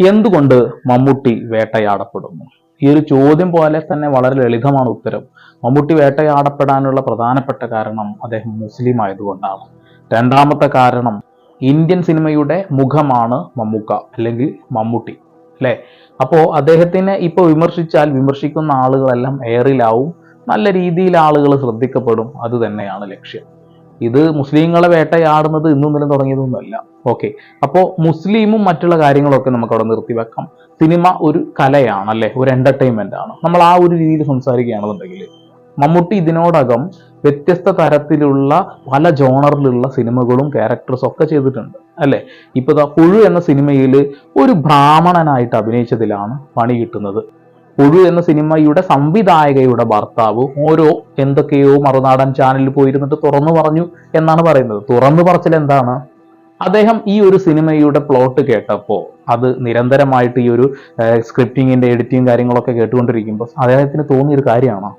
എന്തുകൊണ്ട് മമ്മൂട്ടി വേട്ടയാടപ്പെടുന്നു? ഈ ഒരു ചോദ്യം പോലെ തന്നെ വളരെ ലളിതമാണ് ഉത്തരം. മമ്മൂട്ടി വേട്ടയാടപ്പെടാനുള്ള പ്രധാനപ്പെട്ട കാരണം അദ്ദേഹം മുസ്ലിം ആയതുകൊണ്ടാണ്. രണ്ടാമത്തെ കാരണം ഇന്ത്യൻ സിനിമയുടെ മുഖമാണ് മമ്മൂക്ക അല്ലെങ്കിൽ മമ്മൂട്ടി അല്ലേ? അപ്പോൾ അദ്ദേഹത്തിനെ ഇപ്പോൾ വിമർശിച്ചാൽ വിമർശിക്കുന്ന ആളുകളെല്ലാം എയറിലാവും നല്ല രീതിയിൽ ആളുകൾ ശ്രദ്ധിക്കപ്പെടും. അത് തന്നെയാണ് ലക്ഷ്യം. ഇത് മുസ്ലിങ്ങളെ വേട്ടയാടുന്നത് ഇന്നും ഇന്നലെ തുടങ്ങിയതൊന്നുമല്ല. ഓക്കെ അപ്പോൾ മുസ്ലിമും മറ്റുള്ള കാര്യങ്ങളൊക്കെ നമുക്ക് അവിടെ നിർത്തിവെക്കാം. സിനിമ ഒരു കലയാണ് അല്ലേ ഒരു എന്റർടൈൻമെന്റ് ആണ്. നമ്മൾ ആ ഒരു രീതിയിൽ സംസാരിക്കുകയാണെന്നുണ്ടെങ്കിൽ മമ്മൂട്ടി ഇതിനോടകം വ്യത്യസ്ത തരത്തിലുള്ള പല ജോണറിലുള്ള സിനിമകളും ക്യാരക്ടേഴ്സും ഒക്കെ ചെയ്തിട്ടുണ്ട്. അല്ലേ? ഇപ്പോൾ പുഴു എന്ന സിനിമയിൽ ഒരു ബ്രാഹ്മണനായിട്ട് അഭിനയിച്ചതിലാണ് പണി കിട്ടുന്നത്. പുഴു എന്ന സിനിമയുടെ സംവിധായകയുടെ ഭർത്താവ് ഓരോ എന്തൊക്കെയോ മറുനാടൻ ചാനലിൽ പോയിരുന്നിട്ട് തുറന്നു പറഞ്ഞു എന്നാണ് പറയുന്നത്. തുറന്നു പറച്ചിൽ എന്താണ്? അദ്ദേഹം ഈ ഒരു സിനിമയുടെ പ്ലോട്ട് കേട്ടപ്പോൾ അത് നിരന്തരമായിട്ട് ഈ ഒരു സ്ക്രിപ്റ്റിങ്ങിന്റെ എഡിറ്റിംഗ് കാര്യങ്ങളൊക്കെ കേട്ടുകൊണ്ടിരിക്കുമ്പോൾ അദ്ദേഹത്തിന് തോന്നിയൊരു കാര്യമാണ്.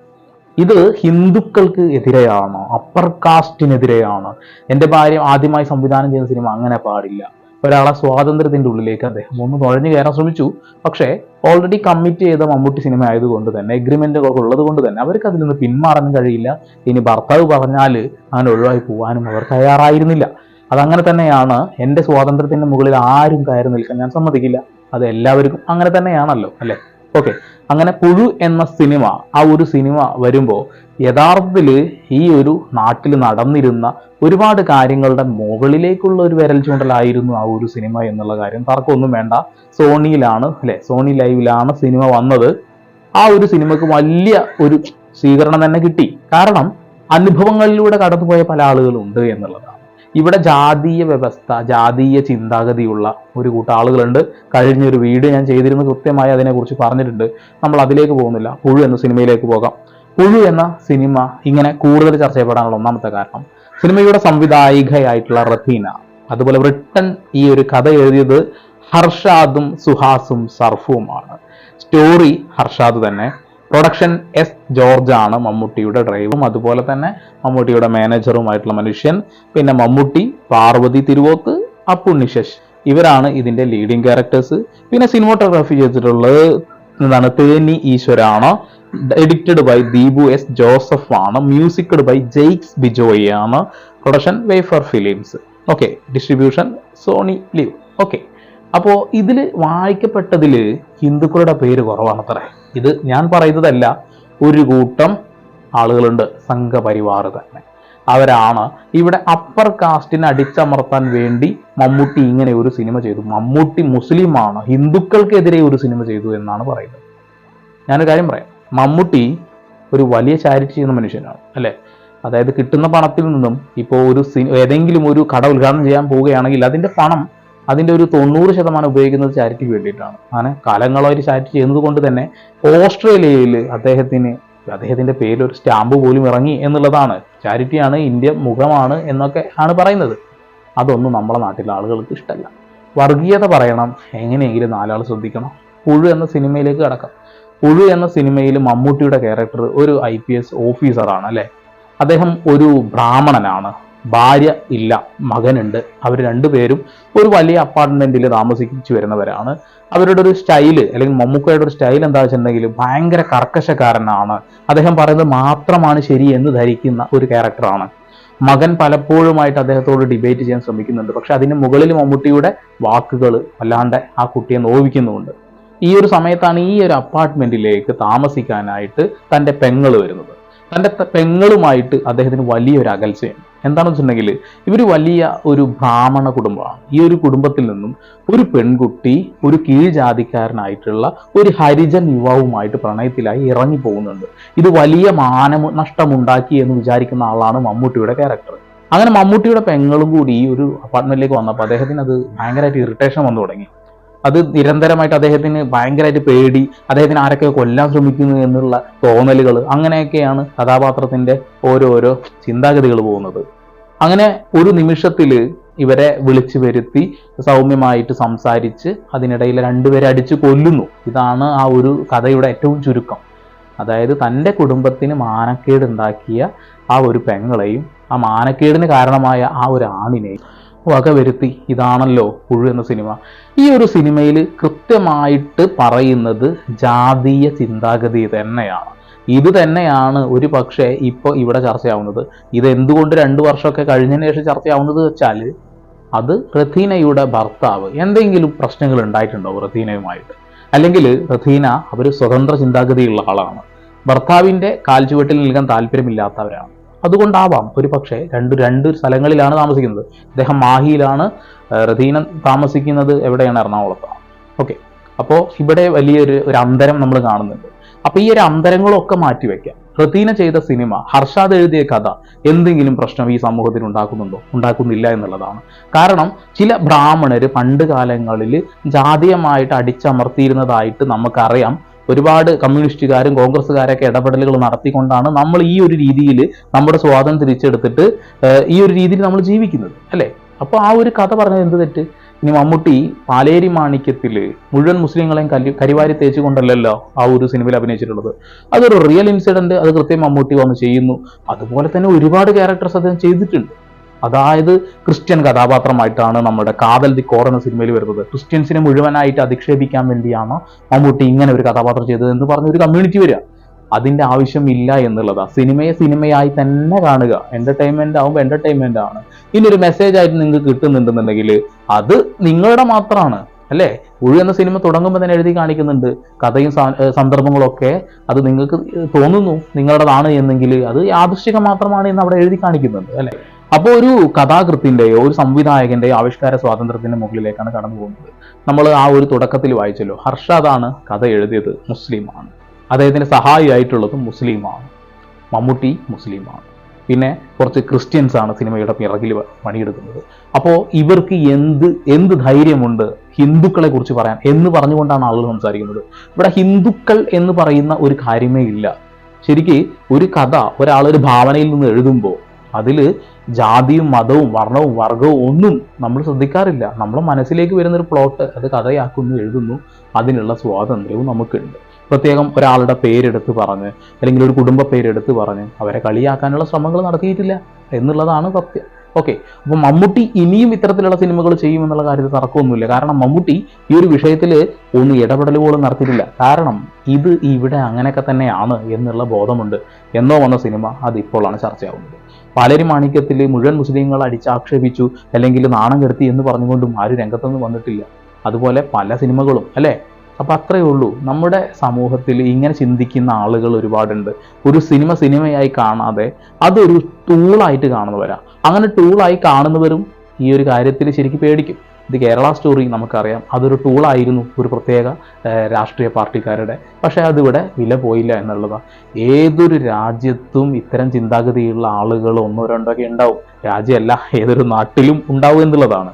ഇത് ഹിന്ദുക്കൾക്ക് എതിരെയാണോ അപ്പർ കാസ്റ്റിനെതിരെയാണ് എന്റെ ഭാര്യ ആദ്യമായി സംവിധാനം ചെയ്യുന്ന സിനിമ അങ്ങനെ പാടില്ല. ഒരാളെ സ്വാതന്ത്ര്യത്തിന്റെ ഉള്ളിലേക്ക് അദ്ദേഹം ഒന്ന് നുഴഞ്ഞു കയറാൻ ശ്രമിച്ചു. പക്ഷേ ഓൾറെഡി കമ്മിറ്റ് ചെയ്ത മമ്മൂട്ടി സിനിമ ആയതുകൊണ്ട് തന്നെ എഗ്രിമെന്റുകളൊക്കെ ഉള്ളത് കൊണ്ട് തന്നെ അവർക്ക് അതിൽ നിന്ന് പിന്മാറാനും കഴിയില്ല. ഇനി ഭർത്താവ് പറഞ്ഞാൽ അങ്ങനെ ഒഴിവായി പോകാനും അവർ തയ്യാറായിരുന്നില്ല. അതങ്ങനെ തന്നെയാണ് എന്റെ സ്വാതന്ത്ര്യത്തിന്റെ മുകളിൽ ആരും കയറി നിൽക്കാൻ ഞാൻ സമ്മതിക്കില്ല. അത് എല്ലാവർക്കും അങ്ങനെ തന്നെയാണല്ലോ അല്ലെ? ഓക്കെ അങ്ങനെ പുഴു എന്ന സിനിമ ആ ഒരു സിനിമ വരുമ്പോൾ യഥാർത്ഥത്തിൽ ഈ ഒരു നാട്ടിൽ നടന്നിരുന്ന ഒരുപാട് കാര്യങ്ങളുടെ മുകളിലേക്കുള്ള ഒരു വിരൽ ചൂണ്ടലായിരുന്നു ആ ഒരു സിനിമ എന്നുള്ള കാര്യം തർക്കമൊന്നും വേണ്ട. സോണിയിലാണ് അല്ലെ? സോണി ലൈവിലാണ് സിനിമ വന്നത്. ആ ഒരു സിനിമക്ക് വലിയ ഒരു സ്വീകരണം തന്നെ കിട്ടി. കാരണം അനുഭവങ്ങളിലൂടെ കടന്നുപോയ പല ആളുകളുണ്ട് എന്നുള്ളതാണ്. ഇവിടെ ജാതീയ വ്യവസ്ഥ ജാതീയ ചിന്താഗതിയുള്ള ഒരു കൂട്ടം ആളുകളുണ്ട്. കഴിഞ്ഞൊരു വീഡിയോ ഞാൻ ചെയ്തിരുന്നു കൃത്യമായി അതിനെക്കുറിച്ച് പറഞ്ഞിട്ടുണ്ട്. നമ്മൾ അതിലേക്ക് പോകുന്നില്ല. പുഴു എന്ന സിനിമയിലേക്ക് പോകാം. പുഴു എന്ന സിനിമ ഇങ്ങനെ കൂടുതൽ ചർച്ച ചെയ്യപ്പെടാനുള്ള ഒന്നാമത്തെ കാരണം സിനിമയുടെ സംവിധായികയായിട്ടുള്ള റഫീന അതുപോലെ റിട്ടൺ ഈ ഒരു കഥ എഴുതിയത് ഹർഷാദും സുഹാസും സർഫുമാണ് സ്റ്റോറി ഹർഷാദ് തന്നെ. പ്രൊഡക്ഷൻ എസ് ജോർജ് ആണ് മമ്മൂട്ടിയുടെ ഡ്രൈവും അതുപോലെ തന്നെ മമ്മൂട്ടിയുടെ മാനേജറുമായിട്ടുള്ള മനുഷ്യൻ പിന്നെ മമ്മൂട്ടി പാർവതി തിരുവോത്ത് അപ്പുണ്ണിശശ് ഇവരാണ് ഇതിന്റെ ലീഡിങ് ക്യാരക്ടേഴ്സ് പിന്നെ സിനിമോട്ടോഗ്രാഫി ചെയ്തിട്ടുള്ളത് എന്താണ്? Theni ഈശ്വരാണ്. Edited by Deepu S Joseph ആണ് മ്യൂസിക്കഡ് ബൈ ജെയ്ക്സ് ബിജോയി ആണ് production Wayfarer Films okay distribution Sony LIV okay അപ്പോൾ ഇതിൽ വായിക്കപ്പെട്ടതിൽ ഹിന്ദുക്കളുടെ പേര് കുറവാണത്രേ. ഇത് ഞാൻ പറയുന്നതല്ല ഒരു കൂട്ടം ആളുകളുണ്ട് സംഘപരിവാർ തന്നെ. അവരാണ് ഇവിടെ അപ്പർ കാസ്റ്റിനെ അടിച്ചമർത്താൻ വേണ്ടി മമ്മൂട്ടി ഇങ്ങനെ ഒരു സിനിമ ചെയ്തു. മമ്മൂട്ടി മുസ്ലിമാണ് ഹിന്ദുക്കൾക്കെതിരെ ഒരു സിനിമ ചെയ്തു എന്നാണ് പറയുന്നത്. ഞാനൊരു കാര്യം പറയാം. മമ്മൂട്ടി ഒരു വലിയ ചാരിറ്റി ചെയ്യുന്ന മനുഷ്യനാണ് അല്ലേ? അതായത് കിട്ടുന്ന പണത്തിൽ നിന്നും ഇപ്പോൾ ഒരു ഏതെങ്കിലും ഒരു കട ഉദ്ഘാടനം ചെയ്യാൻ പോവുകയാണെങ്കിൽ അതിന്റെ പണം അതിന്റെ ഒരു തൊണ്ണൂറ് ശതമാനം ഉപയോഗിക്കുന്നത് ചാരിറ്റിക്ക് വേണ്ടിയിട്ടാണ്. അങ്ങനെ കാലങ്ങളായിട്ട് ചാരിറ്റി ചെയ്യുന്നത് കൊണ്ട് തന്നെ ഓസ്ട്രേലിയയിൽ അദ്ദേഹത്തിന് അദ്ദേഹത്തിന്റെ പേരിൽ ഒരു സ്റ്റാമ്പ് പോലും ഇറങ്ങി എന്നുള്ളതാണ്. ചാരിറ്റിയാണ് ഇന്ത്യ മുഖമാണ് എന്നൊക്കെ ആണ് പറയുന്നത്. അതൊന്നും നമ്മുടെ നാട്ടിലെ ആളുകൾക്ക് ഇഷ്ടമല്ല. വർഗീയത പറയണം എങ്ങനെയെങ്കിലും നാലാൾ ശ്രദ്ധിക്കണം. പുഴു എന്ന സിനിമയിലേക്ക് കടക്കാം. പുഴു എന്ന സിനിമയിൽ മമ്മൂട്ടിയുടെ ക്യാരക്ടർ ഒരു ഐ പി എസ് ഓഫീസറാണ് അല്ലേ? അദ്ദേഹം ഒരു ബ്രാഹ്മണനാണ്. ഭാര്യ ഇല്ല മകനുണ്ട്. അവർ രണ്ടുപേരും ഒരു വലിയ അപ്പാർട്ട്മെന്റിൽ താമസിച്ചു വരുന്നവരാണ്. അവരുടെ ഒരു സ്റ്റൈൽ അല്ലെങ്കിൽ മമ്മൂക്കയുടെ ഒരു സ്റ്റൈൽ എന്താ വെച്ചിട്ടുണ്ടെങ്കിൽ ഭയങ്കര കർക്കശക്കാരനാണ്. അദ്ദേഹം പറയുന്നത് മാത്രമാണ് ശരി എന്ന് ധരിക്കുന്ന ഒരു ക്യാരക്ടറാണ് മകൻ പലപ്പോഴുമായിട്ട് അദ്ദേഹത്തോട് ഡിബേറ്റ് ചെയ്യാൻ ശ്രമിക്കുന്നുണ്ട്. പക്ഷെ അതിന് മുകളിൽ മമ്മൂട്ടിയുടെ വാക്കുകൾ വല്ലാണ്ട് ആ കുട്ടിയെ നോവിക്കുന്നുമുണ്ട്. ഈ ഒരു സമയത്താണ് ഈ ഒരു അപ്പാർട്ട്മെന്റിലേക്ക് താമസിക്കാനായിട്ട് തന്റെ പെങ്ങൾ വരുന്നത്. തന്റെ പെങ്ങളുമായിട്ട് അദ്ദേഹത്തിന് വലിയൊരു അകൽച്ചയുണ്ട്. എന്താണെന്ന് വെച്ചിട്ടുണ്ടെങ്കിൽ ഇവർ വലിയ ഒരു ബ്രാഹ്മണ കുടുംബമാണ്. ഈ ഒരു കുടുംബത്തിൽ നിന്നും ഒരു പെൺകുട്ടി ഒരു കീഴ്ജാതിക്കാരനായിട്ടുള്ള ഒരു ഹരിജൻ യുവാവുമായിട്ട് പ്രണയത്തിലായി ഇറങ്ങി പോകുന്നുണ്ട്. ഇത് വലിയ മാനമ നഷ്ടമുണ്ടാക്കി എന്ന് വിചാരിക്കുന്ന ആളാണ് മമ്മൂട്ടിയുടെ ക്യാരക്ടർ അങ്ങനെ മമ്മൂട്ടിയുടെ പെങ്ങളും കൂടി ഈ ഒരു അപ്പാർട്ട്മെന്റിലേക്ക് വന്നപ്പോൾ അദ്ദേഹത്തിന് അത് ഭയങ്കരമായിട്ട് ഇറിറ്റേഷൻ വന്നു തുടങ്ങി. അത് നിരന്തരമായിട്ട് അദ്ദേഹത്തിന് ഭയങ്കരമായിട്ട് പേടി അദ്ദേഹത്തിന് ആരൊക്കെ കൊല്ലാൻ ശ്രമിക്കുന്നു എന്നുള്ള തോന്നലുകൾ അങ്ങനെയൊക്കെയാണ് കഥാപാത്രത്തിന്റെ ഓരോരോ ചിന്താഗതികൾ പോകുന്നത്. അങ്ങനെ ഒരു നിമിഷത്തിൽ ഇവരെ വിളിച്ചു വരുത്തി സൗമ്യമായിട്ട് സംസാരിച്ച് അതിനിടയിൽ രണ്ടുപേരെ അടിച്ചു കൊല്ലുന്നു. ഇതാണ് ആ ഒരു കഥയുടെ ഏറ്റവും ചുരുക്കം. അതായത് തന്റെ കുടുംബത്തിന് മാനക്കേട് ഉണ്ടാക്കിയ ആ ഒരു പെങ്ങളെയും ആ മാനക്കേടിന് കാരണമായ ആ ഒരു ആണിനെയും വകവരുത്തി ഇതാണല്ലോ പുഴു എന്ന സിനിമ. ഈ ഒരു സിനിമയിൽ കൃത്യമായിട്ട് പറയുന്നത് ജാതീയ ചിന്താഗതി തന്നെയാണ്. ഇത് തന്നെയാണ് ഒരു പക്ഷേ ഇപ്പോൾ ഇവിടെ ചർച്ചയാവുന്നത്. ഇത് എന്തുകൊണ്ട് രണ്ട് വർഷമൊക്കെ കഴിഞ്ഞതിന് ശേഷം ചർച്ചയാവുന്നത് വെച്ചാൽ അത് റഥീനയുടെ ഭർത്താവ് എന്തെങ്കിലും പ്രശ്നങ്ങൾ ഉണ്ടായിട്ടുണ്ടോ റഥീനയുമായിട്ട്? അല്ലെങ്കിൽ റഥീന അവർ സ്വതന്ത്ര ചിന്താഗതിയുള്ള ആളാണ്. ഭർത്താവിന്റെ കാൽച്ചുവട്ടിൽ നിൽക്കാൻ താല്പര്യമില്ലാത്തവരാണ്. അതുകൊണ്ടാവാം ഒരു പക്ഷേ രണ്ട് രണ്ട് സ്ഥലങ്ങളിലാണ് താമസിക്കുന്നത്. അദ്ദേഹം മാഹിയിലാണ് റഥീന താമസിക്കുന്നത് എവിടെയാണ് എറണാകുളത്താണ്. ഓക്കെ. അപ്പോൾ ഇവിടെ വലിയൊരു ഒരു അന്തരം നമ്മൾ കാണുന്നുണ്ട്. അപ്പൊ ഈ ഒരു അന്തരങ്ങളൊക്കെ മാറ്റിവെക്കാം റത്തീന ചെയ്ത സിനിമ ഹർഷാദ് എഴുതിയ കഥ എന്തെങ്കിലും പ്രശ്നം ഈ സമൂഹത്തിൽ ഉണ്ടാക്കുന്നുണ്ടോ? ഉണ്ടാക്കുന്നില്ല എന്നുള്ളതാണ്. കാരണം ചില ബ്രാഹ്മണർ പണ്ട് കാലങ്ങളിൽ ജാതീയമായിട്ട് അടിച്ചമർത്തിയിരുന്നതായിട്ട് നമുക്കറിയാം. ഒരുപാട് കമ്മ്യൂണിസ്റ്റുകാരും കോൺഗ്രസ്സുകാരൊക്കെ ഇടപെടലുകൾ നടത്തിക്കൊണ്ടാണ് നമ്മൾ ഈ ഒരു രീതിയിൽ നമ്മുടെ സ്വാതന്ത്ര്യം തിരിച്ചെടുത്തിട്ട് ഈ ഒരു രീതിയിൽ നമ്മൾ ജീവിക്കുന്നത് അല്ലേ? അപ്പോൾ ആ ഒരു കഥ പറഞ്ഞത് എന്ത് തെറ്റ്? ഇനി മമ്മൂട്ടി പാലേരി മാണിക്യത്തിൽ മുഴുവൻ മുസ്ലിങ്ങളെയും കല്ലി കരിവാരി തേച്ചുകൊണ്ടല്ലല്ലോ ആ ഒരു സിനിമയിൽ അഭിനയിച്ചിട്ടുള്ളത്. അതൊരു റിയൽ ഇൻസിഡന്റ് അത് കൃത്യം മമ്മൂട്ടി വന്ന് ചെയ്യുന്നു. അതുപോലെ തന്നെ ഒരുപാട് ക്യാരക്ടേഴ്സ് അദ്ദേഹം ചെയ്തിട്ടുണ്ട്. അതായത് ക്രിസ്ത്യൻ കഥാപാത്രമായിട്ടാണ് നമ്മുടെ കാതൽ ദി കോർ എന്ന സിനിമയിൽ വരുന്നത്. ക്രിസ്ത്യൻസിനെ മുഴുവനായിട്ട് അധിക്ഷേപിക്കാൻ വേണ്ടിയാണ് മമ്മൂട്ടി ഇങ്ങനെ ഒരു കഥാപാത്രം ചെയ്തത് എന്ന് പറഞ്ഞ ഒരു കമ്മ്യൂണിറ്റി വരിക. അതിന്റെ ആവശ്യമില്ല എന്നുള്ളതാണ് സിനിമയെ സിനിമയായി തന്നെ കാണുക. എന്റർടൈൻമെന്റ് ആവുമ്പോൾ എന്റർടൈൻമെന്റ് ആണ്. ഇനി ഒരു മെസ്സേജ് ആയിട്ട് നിങ്ങൾക്ക് കിട്ടുന്നുണ്ടെന്നുണ്ടെങ്കിൽ അത് നിങ്ങളുടെ മാത്രമാണ്. അല്ലേ? ഉഴു എന്ന സിനിമ തുടങ്ങുമ്പോൾ തന്നെ എഴുതി കാണിക്കുന്നുണ്ട്. കഥയും സ- ഏർ സന്ദർഭങ്ങളും ഒക്കെ അത് നിങ്ങൾക്ക് തോന്നുന്നു നിങ്ങളുടേതാണ് എന്നെങ്കിൽ അത് യാദൃശ്ചികം മാത്രമാണ് എന്ന് അവിടെ എഴുതി കാണിക്കുന്നുണ്ട്. അല്ലേ? അപ്പോൾ ഒരു കഥാകൃത്തിന്റെയോ ഒരു സംവിധായകന്റെയോ ആവിഷ്കാര സ്വാതന്ത്ര്യത്തിന്റെ മുകളിലേക്കാണ് കടന്നു പോകുന്നത്. നമ്മൾ ആ ഒരു തുടക്കത്തിൽ വായിച്ചല്ലോ. ഹർഷാദാണ് കഥ എഴുതിയത്. മുസ്ലിമാണ്. അദ്ദേഹത്തിന് സഹായിയായിട്ടുള്ളതും മുസ്ലിമാണ്. മമ്മൂട്ടി മുസ്ലിമാണ്. പിന്നെ കുറച്ച് ക്രിസ്ത്യൻസ് ആണ് സിനിമയുടെ പിറകിൽ പണിയെടുക്കുന്നത്. അപ്പോൾ ഇവർക്ക് എന്ത് എന്ത് ധൈര്യമുണ്ട് ഹിന്ദുക്കളെ കുറിച്ച് പറയാൻ എന്ന് പറഞ്ഞുകൊണ്ടാണ് ആളുകൾ സംസാരിക്കുന്നത്. ഇവിടെ ഹിന്ദുക്കൾ എന്ന് പറയുന്ന ഒരു കാര്യമേ ഇല്ല. ശരിക്ക് ഒരു കഥ ഒരാളൊരു ഒരു ഭാവനയിൽ നിന്ന് എഴുതുമ്പോൾ അതിൽ ജാതിയും മതവും വർണവും വർഗവും ഒന്നും നമ്മൾ ശ്രദ്ധിക്കാറില്ല. നമ്മുടെ മനസ്സിലേക്ക് വരുന്നൊരു പ്ലോട്ട് അത് കഥയാക്കുന്നു എഴുതുന്നു അതിനുള്ള സ്വാതന്ത്ര്യവും നമുക്കുണ്ട്. പ്രത്യേകം ഒരാളുടെ പേരെടുത്ത് പറഞ്ഞ് അല്ലെങ്കിൽ ഒരു കുടുംബ പേരെടുത്ത് പറഞ്ഞ് അവരെ കളിയാക്കാനുള്ള ശ്രമങ്ങൾ നടത്തിയിട്ടില്ല എന്നുള്ളതാണ് സത്യം. ഓക്കെ അപ്പോൾ മമ്മൂട്ടി ഇനിയും ഇത്തരത്തിലുള്ള സിനിമകൾ ചെയ്യുമെന്നുള്ള കാര്യത്തിൽ തർക്കമൊന്നുമില്ല. കാരണം മമ്മൂട്ടി ഈ ഒരു വിഷയത്തിൽ ഒന്ന് ഇടപെടൽ പോലും നടത്തിയിട്ടില്ല. കാരണം ഇത് ഇവിടെ അങ്ങനെയൊക്കെ തന്നെയാണ് എന്നുള്ള ബോധമുണ്ട്. എന്നോ വന്ന സിനിമ അതിപ്പോഴാണ് ചർച്ചയാവുന്നത്. പാലേരി മാണിക്യത്തിൽ മുഴുവൻ മുസ്ലിങ്ങൾ അടിച്ചാക്ഷേപിച്ചു അല്ലെങ്കിൽ നാണം കെടുത്തി എന്ന് പറഞ്ഞുകൊണ്ടും ആരും രംഗത്തൊന്നും വന്നിട്ടില്ല. അതുപോലെ പല സിനിമകളും അല്ലേ? അപ്പൊ അത്രയേ ഉള്ളൂ. നമ്മുടെ സമൂഹത്തിൽ ഇങ്ങനെ ചിന്തിക്കുന്ന ആളുകൾ ഒരുപാടുണ്ട്. ഒരു സിനിമ സിനിമയായി കാണാതെ അതൊരു ടൂളായിട്ട് കാണുന്നവരാ. അങ്ങനെ ടൂളായി കാണുന്നവരും ഈ ഒരു കാര്യത്തിൽ ശരിക്കും പേടിക്കും. ഇത് കേരള സ്റ്റോറി നമുക്കറിയാം. അതൊരു ടൂളായിരുന്നു ഒരു പ്രത്യേക രാഷ്ട്രീയ പാർട്ടിക്കാരുടെ. പക്ഷേ അതിവിടെ വില പോയില്ല എന്നുള്ളതാണ് ഏതൊരു രാജ്യത്തും ഇത്തരം ചിന്താഗതിയുള്ള ആളുകൾ ഒന്നോ രണ്ടോ ഒക്കെ ഉണ്ടാവും. രാജ്യമല്ല ഏതൊരു നാട്ടിലും ഉണ്ടാവും എന്നുള്ളതാണ്.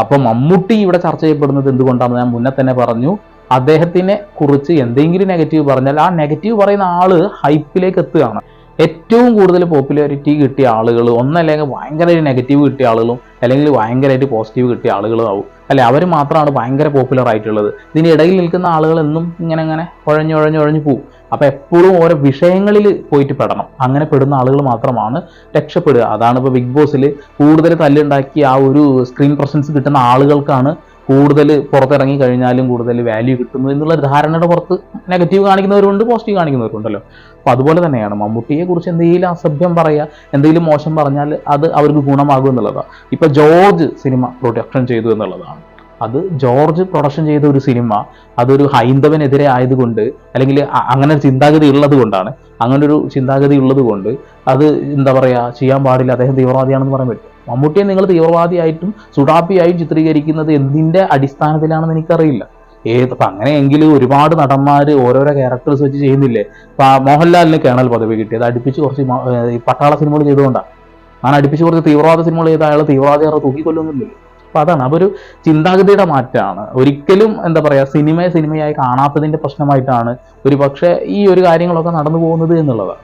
അപ്പം മമ്മൂട്ടി ഇവിടെ ചർച്ച ചെയ്യപ്പെടുന്നത് എന്തുകൊണ്ടാണെന്ന് ഞാൻ മുന്നേ തന്നെ പറഞ്ഞു. അദ്ദേഹത്തിനെ കുറിച്ച് എന്തെങ്കിലും നെഗറ്റീവ് പറഞ്ഞാൽ ആ നെഗറ്റീവ് പറയുന്ന ആൾ ഹൈപ്പിലേക്ക് എത്തുകയാണ്. ഏറ്റവും കൂടുതൽ പോപ്പുലാരിറ്റി കിട്ടിയ ആളുകൾ ഒന്നല്ലെങ്കിൽ ഭയങ്കരമായിട്ട് നെഗറ്റീവ് കിട്ടിയ ആളുകളും അല്ലെങ്കിൽ ഭയങ്കരമായിട്ട് പോസിറ്റീവ് കിട്ടിയ ആളുകളും ആവും. അല്ലെ അവർ മാത്രമാണ് ഭയങ്കര പോപ്പുലർ ആയിട്ടുള്ളത്. ഇതിനിടയിൽ നിൽക്കുന്ന ആളുകൾ എന്നും ഇങ്ങനെ ഇങ്ങനെ ഒഴഞ്ഞു പോകും അപ്പോൾ എപ്പോഴും ഓരോ വിഷയങ്ങളിൽ പോയിട്ട് പെടണം. അങ്ങനെ പെടുന്ന ആളുകൾ മാത്രമാണ് രക്ഷപ്പെടുക. അതാണ് ഇപ്പോൾ ബിഗ് ബോസിൽ കൂടുതൽ തല്ലുണ്ടാക്കി ആ ഒരു സ്ക്രീൻ പ്രസൻസ് കിട്ടുന്ന ആളുകൾക്കാണ് കൂടുതൽ പുറത്തിറങ്ങി കഴിഞ്ഞാലും കൂടുതൽ വാല്യൂ കിട്ടുന്നു എന്നുള്ള ധാരണയുടെ പുറത്ത് നെഗറ്റീവ് കാണിക്കുന്നവരുണ്ട് പോസിറ്റീവ് കാണിക്കുന്നവരുണ്ടല്ലോ. അപ്പോൾ അതുപോലെ തന്നെയാണ് മമ്മൂട്ടിയെ കുറിച്ച് എന്തെങ്കിലും അസഭ്യം പറയുക എന്തെങ്കിലും മോശം പറഞ്ഞാൽ അത് അവർക്ക് ഗുണമാകും എന്നുള്ളതാണ് ഇപ്പൊ ജോർജ് സിനിമ പ്രൊഡക്ഷൻ ചെയ്തു എന്നുള്ളതാണ്. അത് ജോർജ് പ്രൊഡക്ഷൻ ചെയ്ത ഒരു സിനിമ അതൊരു ഹൈന്ദവനെതിരെ ആയതുകൊണ്ട് അല്ലെങ്കിൽ അങ്ങനെ ഒരു ചിന്താഗതി ഉള്ളത് കൊണ്ടാണ് അങ്ങനെ ഒരു ചിന്താഗതി ഉള്ളത് കൊണ്ട് അത് എന്താ പറയുക ചെയ്യാൻ പാടില്ല അദ്ദേഹം തീവ്രവാദിയാണെന്ന് പറയാൻ പറ്റും മമ്മൂട്ടിയെ നിങ്ങൾ തീവ്രവാദിയായിട്ടും സുഡാപ്പിയായും ചിത്രീകരിക്കുന്നത് എന്തിന്റെ അടിസ്ഥാനത്തിലാണെന്ന് എനിക്കറിയില്ല. ഏത് അപ്പം അങ്ങനെയെങ്കിൽ ഒരുപാട് നടന്മാർ ഓരോരോ ക്യാരക്ടേഴ്സ് വെച്ച് ചെയ്യുന്നില്ലേ? ഇപ്പം മോഹൻലാലിന് കേണൽ പദവി കിട്ടിയത് അടുപ്പിച്ച് കുറച്ച് ഈ പട്ടാള സിനിമകൾ ചെയ്തുകൊണ്ടാണ് അങ്ങനെ അടുപ്പിച്ച് കുറച്ച് തീവ്രവാദ സിനിമകൾ ചെയ്ത അയാൾ തീവ്രവാദിയാറെ തൂക്കിക്കൊല്ലുന്നില്ല അപ്പം അതാണ് അതൊരു ചിന്താഗതിയുടെ മാറ്റമാണ് ഒരിക്കലും എന്താ പറയുക സിനിമയെ സിനിമയായി കാണാത്തതിന്റെ പ്രശ്നമായിട്ടാണ് ഒരു പക്ഷേ ഈ ഒരു കാര്യങ്ങളൊക്കെ നടന്നു പോകുന്നത് എന്നുള്ളതാണ്.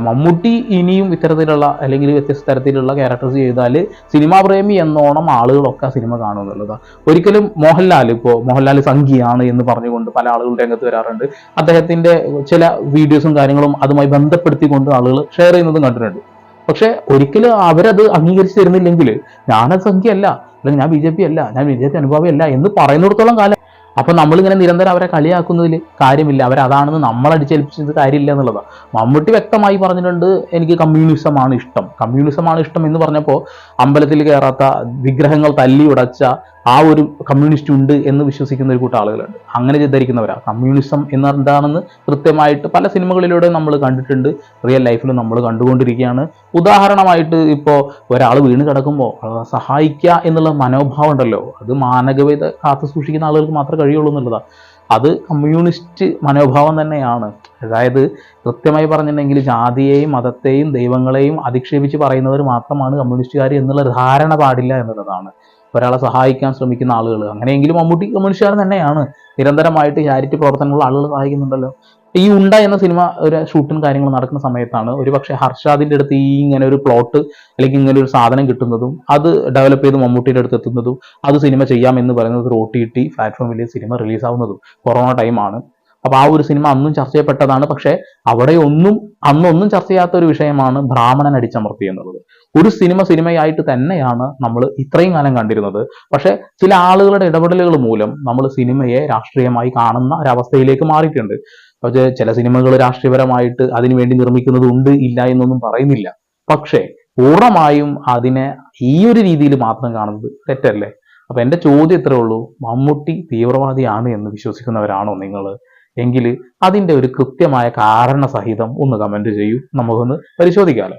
മമ്മൂട്ടി ഇനിയും ഇത്തരത്തിലുള്ള അല്ലെങ്കിൽ വ്യത്യസ്ത തരത്തിലുള്ള ക്യാരക്ടേഴ്സ് ചെയ്താൽ സിനിമാ പ്രേമി എന്നോണം ആളുകളൊക്കെ സിനിമ കാണുമെന്നുള്ളത് ഒരിക്കലും മോഹൻലാൽ ഇപ്പോൾ മോഹൻലാൽ സംഘിയാണ് എന്ന് പറഞ്ഞുകൊണ്ട് പല ആളുകൾ രംഗത്ത് വരാറുണ്ട്. അദ്ദേഹത്തിന്റെ ചില വീഡിയോസും കാര്യങ്ങളും അതുമായി ബന്ധപ്പെടുത്തിക്കൊണ്ട് ആളുകൾ ഷെയർ ചെയ്യുന്നതും കണ്ടിട്ടുണ്ട്. പക്ഷെ ഒരിക്കലും അവരത് അംഗീകരിച്ചു തരുന്നില്ലെങ്കിൽ ഞാനത് സംഖ്യയല്ല അല്ലെങ്കിൽ ഞാൻ ബി ജെ പി അല്ല ഞാൻ ബി ജെ പി അനുഭാവിയല്ല എന്ന് പറയുന്നിടത്തോളം കാലം അപ്പൊ നമ്മളിങ്ങനെ നിരന്തരം അവരെ കളിയാക്കുന്നതിൽ കാര്യമില്ല. അവരതാണെന്ന് നമ്മൾ അടിച്ചേൽപ്പിച്ചത് കാര്യമില്ല എന്നുള്ളതാണ് മമ്മൂട്ടി വ്യക്തമായി പറഞ്ഞിട്ടുണ്ട് എനിക്ക് കമ്മ്യൂണിസമാണ് ഇഷ്ടം. കമ്മ്യൂണിസമാണ് ഇഷ്ടം എന്ന് പറഞ്ഞപ്പോൾ അമ്പലത്തിൽ കയറാത്ത വിഗ്രഹങ്ങൾ തല്ലി ഉടച്ച ആ ഒരു കമ്മ്യൂണിസ്റ്റ് ഉണ്ട് എന്ന് വിശ്വസിക്കുന്ന ഒരു കൂട്ടം ആളുകളുണ്ട്. അങ്ങനെ ധരിക്കുന്നവരാ കമ്മ്യൂണിസം എന്നെന്താണെന്ന് കൃത്യമായിട്ട് പല സിനിമകളിലൂടെ നമ്മൾ കണ്ടിട്ടുണ്ട്. റിയൽ ലൈഫിൽ നമ്മൾ കണ്ടുകൊണ്ടിരിക്കുകയാണ്. ഉദാഹരണമായിട്ട് ഇപ്പോൾ ഒരാൾ വീണ് കിടക്കുമ്പോൾ സഹായിക്കുക എന്നുള്ള മനോഭാവം ഉണ്ടല്ലോ. അത് മാനവികത കാത്തു സൂക്ഷിക്കുന്ന ആളുകൾക്ക് മാത്രമേ കഴിയുള്ളൂ എന്നുള്ളതാണ് അത് കമ്മ്യൂണിസ്റ്റ് മനോഭാവം തന്നെയാണ്. അതായത് കൃത്യമായി പറഞ്ഞിട്ടുണ്ടെങ്കിൽ ജാതിയെയും മതത്തെയും ദൈവങ്ങളെയും അധിക്ഷേപിച്ച് പറയുന്നവർ മാത്രമാണ് കമ്മ്യൂണിസ്റ്റുകാർ എന്നുള്ള ധാരണ പാടില്ല എന്നുള്ളതാണ്. ഒരാളെ സഹായിക്കാൻ ശ്രമിക്കുന്ന ആളുകൾ. അങ്ങനെയെങ്കിലും മമ്മൂട്ടി കമ്മ്യൂണിസ്റ്റുകാരൻ തന്നെയാണ്. നിരന്തരമായിട്ട് ചാരിറ്റി പ്രവർത്തനങ്ങളുള്ള ആളുകൾ സഹായിക്കുന്നുണ്ടല്ലോ. ഈ ഉണ്ട എന്ന സിനിമ ഒരു ഷൂട്ടും കാര്യങ്ങളും നടക്കുന്ന സമയത്താണ് ഒരു പക്ഷേ ഹർഷാദിന്റെ അടുത്ത് ഈ ഇങ്ങനെ ഒരു പ്ലോട്ട് അല്ലെങ്കിൽ ഇങ്ങനെ ഒരു സാധനം കിട്ടുന്നതും അത് ഡെവലപ്പ് ചെയ്ത് മമ്മൂട്ടിയുടെ അടുത്ത് എത്തുന്നതും അത് സിനിമ ചെയ്യാം എന്ന് പറയുന്നത് ഒരു ഒ ടി ടി പ്ലാറ്റ്ഫോമിൽ സിനിമ റിലീസാവുന്നതും കൊറോണ ടൈമാണ് അപ്പൊ ആ ഒരു സിനിമ അന്നും ചർച്ച ചെയ്യപ്പെട്ടതാണ്. പക്ഷേ അവിടെ ഒന്നും അന്നൊന്നും ചർച്ച ചെയ്യാത്ത ഒരു വിഷയമാണ് ബ്രാഹ്മണൻ അടിച്ചമർത്തി എന്നുള്ളത്. ഒരു സിനിമ സിനിമയായിട്ട് തന്നെയാണ് നമ്മൾ ഇത്രയും കാലം കണ്ടിരുന്നത്. പക്ഷേ ചില ആളുകളുടെ ഇടപെടലുകൾ മൂലം നമ്മൾ സിനിമയെ രാഷ്ട്രീയമായി കാണുന്ന ഒരവസ്ഥയിലേക്ക് മാറിയിട്ടുണ്ട്. പക്ഷേ ചില സിനിമകൾ രാഷ്ട്രീയപരമായിട്ട് അതിനുവേണ്ടി നിർമ്മിക്കുന്നത് ഉണ്ട് ഇല്ല എന്നൊന്നും പറയുന്നില്ല. പക്ഷേ പൂർണമായും അതിനെ ഈ ഒരു രീതിയിൽ മാത്രം കാണുന്നത് തെറ്റല്ലേ? അപ്പൊ എന്റെ ചോദ്യം ഇത്രേ ഉള്ളൂ. മമ്മൂട്ടി തീവ്രവാദിയാണ് എന്ന് വിശ്വസിക്കുന്നവരാണോ നിങ്ങൾ എങ്കിൽ അതിന്റെ ഒരു കൃത്യമായ കാരണസഹിതം ഒന്ന് കമന്റ് ചെയ്യൂ. നമുക്കൊന്ന് പരിശോധിക്കാമല്ലോ